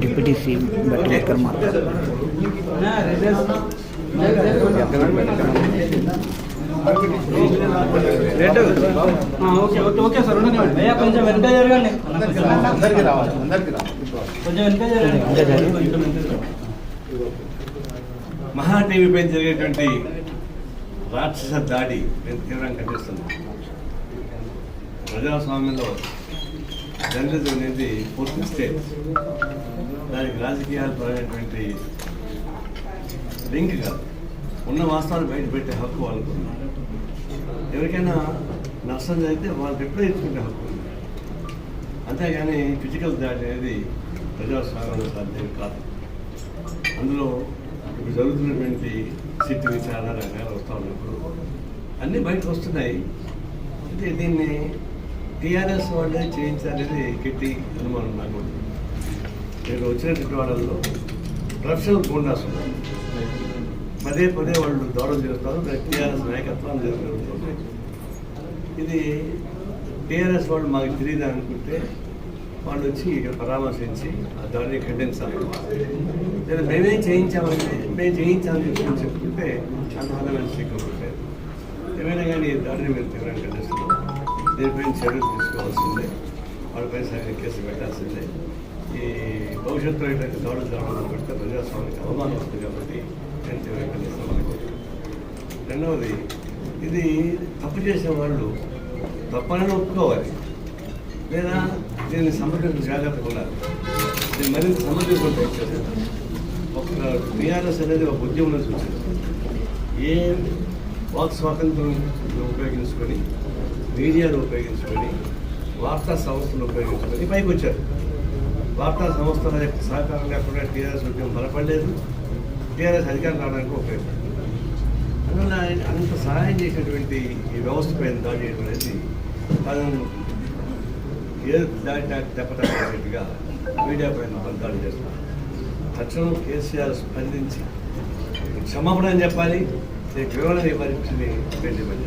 Deputy CM Bhatti Vikramarka okay okay okay sir ఉండనివ్వండి అయ్యా కొంచెం వెనక జరగండి. అందరికీ రావాలి అందరికీ రావాలి. కొంచెం వెనక జరగండి. జరిగేటువంటి రాక్షస దాడి నేను తీవ్రంగా ఖండిస్తున్నాను ప్రజాస్వామ్యంలో జర్నలిజం అనేది పూర్తి స్టేట్. దానికి రాజకీయాలు పడినటువంటి లింక్ కాదు. ఉన్న వాస్తవాలు బయట పెట్టే హక్కు వాళ్ళకు ఎవరికైనా నష్టం జరిగితే వాళ్ళు రిప్లై ఇచ్చుకునే హక్కు ఉంది. అంతేగాని ఫిజికల్ దాడి అనేది ప్రజాస్వామ్యంలో సాధ్యం కాదు. అందులో ఇప్పుడు జరుగుతున్నటువంటి సిట్ విచారణ రకాలు వస్తూ ఉన్నప్పుడు అన్నీ బయటకు వస్తున్నాయి. అయితే దీన్ని టీఆర్ఎస్ వాళ్ళే చేయించాలనేది గట్టి అనుమానం నాకు. నేను వచ్చినటువంటి వాళ్ళల్లో ప్రొఫెషనల్ గుండాస్ పదే పదే వాళ్ళు దూరం చేస్తారు టీఆర్ఎస్ నాయకత్వం జరుగుతుంది ఇది టీఆర్ఎస్ వాళ్ళు మాకు తెలియదు అనుకుంటే వాళ్ళు వచ్చి ఇక్కడ పరామర్శించి ఆ దాడిని ఖండించాలి. లేదా మేమే చేయించామంటే మేము చేయించాలని చెప్పి చెప్పుకుంటే అందువల్ల మేము సిగ్గుపడలేదు ఏమైనా కానీ ఈ దాడిని మేము తీవ్రంగా ఖండిస్తున్నాం. దీనిపైన చర్యలు తీసుకోవాల్సిందే వాళ్ళపైన సరైన కేసు పెట్టాల్సిందే ఈ భవిష్యత్తులో ఇటువంటి దాడులు జరగడం పెడితే ప్రజాస్వామ్యానికి అవమానం వస్తుంది కాబట్టి నేను రెండవది ఇది తప్పు చేసే వాళ్ళు తప్పనని ఒప్పుకోవాలి లేదా దీన్ని సమర్థించిన జాగ్రత్తగా ఉండాలి దీన్ని మరింత సమర్థించుకుంటే ఒక టీఆర్ఎస్ అనేది ఒక ఉద్యమం చూసింది ఏ వాక్ స్వాతంత్రం ఉపయోగించుకొని మీడియాను ఉపయోగించుకొని వార్తా సంస్థలు ఉపయోగించుకొని పైకి వచ్చారు వార్తా సంస్థల యొక్క సహకారం లేకుండా టీఆర్ఎస్ ఉద్యమం బలపడలేదు. టీఆర్ఎస్ అధికారం రావడానికి ఉపయోగపడింది అందువల్ల ఆయన అంత సహాయం చేసినటువంటి ఈ వ్యవస్థ పైన దాడి చేయడం అనేది తను ఏ దాడి దాడి మీడియా పైన దాడి చేస్తున్నారు. తక్షణం కేసీఆర్ స్పందించి క్షమాపణ అని చెప్పాలి వివరణ ఇవ్వాల్సింది మేము డిమాండ్